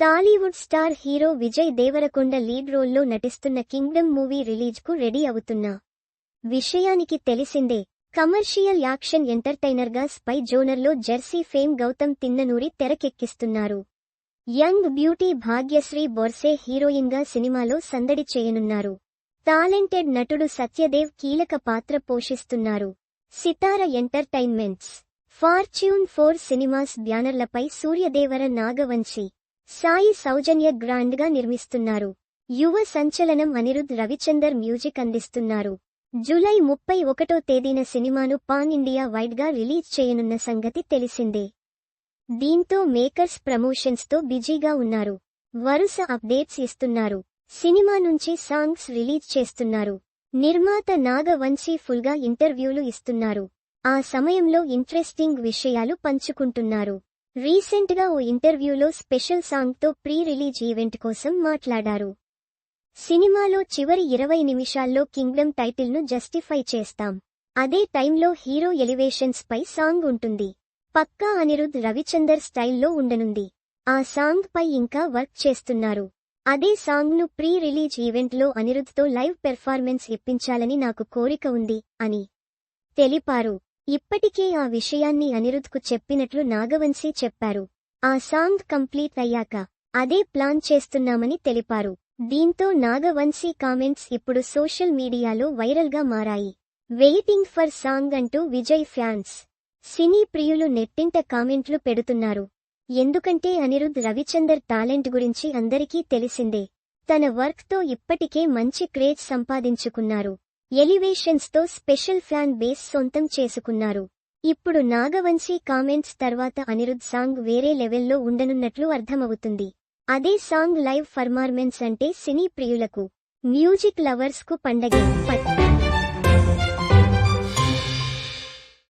Tollywood star hero Vijay Deverakonda lead రోల్లో నటిస్తున్న Kingdom movie రిలీజ్కు రెడీ అవుతున్నా విషయానికి తెలిసిందే కమర్షియల్ యాక్షన్ ఎంటర్టైనర్గా స్పై జోనర్లో జెర్సీ ఫేమ్ గౌతమ్ తిన్ననూరి తెరకెక్కిస్తున్నారు. యంగ్ బ్యూటీ భాగ్యశ్రీ బొర్సే హీరోయిన్గా సినిమాలో సందడి చేయనున్నారు. టాలెంటెడ్ నటుడు సత్యదేవ్ కీలక పాత్ర పోషిస్తున్నారు. Sithara Entertainments Fortune Four Cinemas బ్యానర్లపై Suryadevara Nagavamsi Sai Soujanya గ్రాండ్గా నిర్మిస్తున్నారు. యువ సంచలనం అనిరుద్ రవిచందర్ మ్యూజిక్ అందిస్తున్నారు. జూలై ముప్పై ఒకటో తేదీన సినిమాను పాన్ ఇండియా వైడ్గా రిలీజ్ చేయనున్న సంగతి తెలిసిందే. దీంతో మేకర్స్ ప్రమోషన్స్తో బిజీగా ఉన్నారు. వరుస అప్డేట్స్ ఇస్తున్నారు. సినిమా నుంచి సాంగ్స్ రిలీజ్ చేస్తున్నారు. నిర్మాత నాగవంశీ ఫుల్గా ఇంటర్వ్యూలు ఇస్తున్నారు. ఆ సమయంలో ఇంట్రెస్టింగ్ విషయాలు పంచుకుంటున్నారు. రీసెంట్గా ఓ ఇంటర్వ్యూలో స్పెషల్ సాంగ్తో ప్రీ రిలీజ్ ఈవెంట్ కోసం మాట్లాడారు. సినిమాలో చివరి ఇరవై నిమిషాల్లో కింగ్డమ్ టైటిల్ను జస్టిఫై చేస్తాం. అదే టైంలో హీరో ఎలివేషన్స్ పై సాంగ్ ఉంటుంది. పక్కా అనిరుద్ రవిచందర్ స్టైల్లో ఉండనుంది. ఆ సాంగ్ పై ఇంకా వర్క్ చేస్తున్నారు. అదే సాంగ్ను ప్రీ రిలీజ్ ఈవెంట్లో అనిరుద్తో తో లైవ్ పెర్ఫార్మెన్స్ ఇప్పించాలని నాకు కోరిక ఉంది అని తెలిపారు. ఇప్పటికే ఆ విషయాన్ని అనిరుద్కు చెప్పినట్లు నాగవంశీ చెప్పారు. ఆ సాంగ్ కంప్లీట్ అయ్యాక అదే ప్లాన్ చేస్తున్నామని తెలిపారు. దీంతో నాగవంశీ కామెంట్స్ ఇప్పుడు సోషల్ మీడియాలో వైరల్గా మారాయి. వెయిటింగ్ ఫర్ సాంగ్ అంటూ విజయ్ ఫ్యాన్స్ సినీ ప్రియులు నెట్టింట కామెంట్లు పెడుతున్నారు. ఎందుకంటే అనిరుద్ రవిచందర్ టాలెంట్ గురించి అందరికీ తెలిసిందే. తన వర్క్తో ఇప్పటికే మంచి క్రేజ్ సంపాదించుకున్నారు. ఎలివేషన్స్తో స్పెషల్ ఫ్యాన్ బేస్ సొంతం చేసుకున్నారు. ఇప్పుడు నాగవంశీ కామెంట్స్ తర్వాత అనిరుద్ సాంగ్ వేరే లెవెల్లో ఉండనున్నట్లు అర్థమవుతుంది. అదే సాంగ్ లైవ్ పర్ఫార్మెన్స్ అంటే సినీ ప్రియులకు మ్యూజిక్ లవర్స్కు పండగే పట్